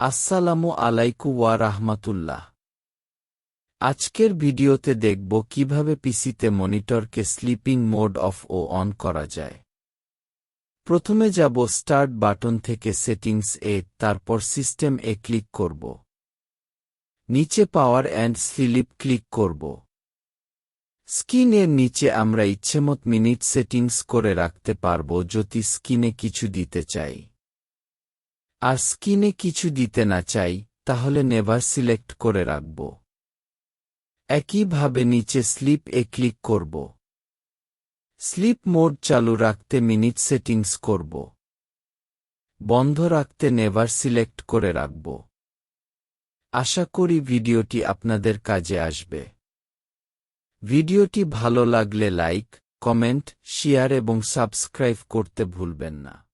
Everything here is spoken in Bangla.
আসসালামু আলাইকু ওয়া রাহমাতুল্লাহ। আজকের ভিডিওতে দেখব কীভাবে পিসিতে মনিটরকে স্লিপিং মোড অফ ও অন করা যায়। প্রথমে যাব স্টার্ট বাটন থেকে সেটিংস এ, তারপর সিস্টেম এ ক্লিক করব। নিচে পাওয়ার অ্যান্ড স্লিপ ক্লিক করব। স্ক্রিনের নিচে আমরা ইচ্ছেমত মিনিট সেটিংস করে রাখতে পারব যদি স্ক্রিনে কিছু দিতে চাই। আর স্কিনে কিছু দিতে না চাই, তাহলে নেভার সিলেক্ট করে রাখব। একইভাবে নিচে স্লিপ এ ক্লিক করব। স্লিপ মোড চালু রাখতে মিনিট সেটিংস করব। বন্ধ রাখতে নেভার সিলেক্ট করে রাখব। আশা করি ভিডিওটি আপনাদের কাজে আসবে। ভিডিওটি ভালো লাগলে লাইক, কমেন্ট, শেয়ার এবং সাবস্ক্রাইব করতে ভুলবেন না।